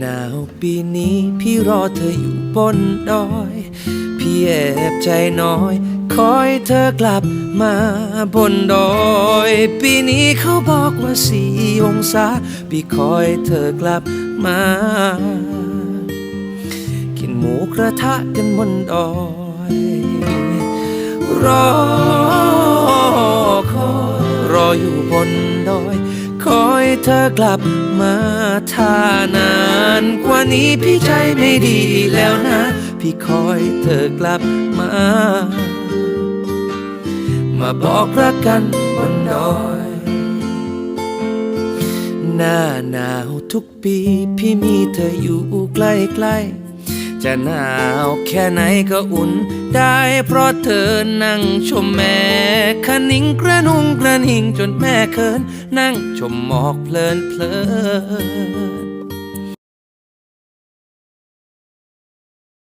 หนาวปีนี้พี่รอเธออยู่บนดอย พี่แอบใจน้อย คอยเธอกลับมาบนดอย ปีนี้เขาบอกว่าสี่องศา พี่คอยเธอกลับมา กินหมูกระทะกันบนดอย รอคอยรออยู่บนดอย คอยเธอกลับมาถ้านา นกว่านี้พี่ใจไม่ดีแล้วนะ พี่คอยเธอกลับมา มาบอกรักกันบนดอย หน้าหนาวทุกปี พี่มีเธออยู่ใกล้ๆจะหนาวแค่ไหนก็อุ่นได้เพราะเธอนั่งชมแม่คะนิ่งกระนุงกระนิ่งจนแม่เคินนั่งชมหมอกเพลินเพลิน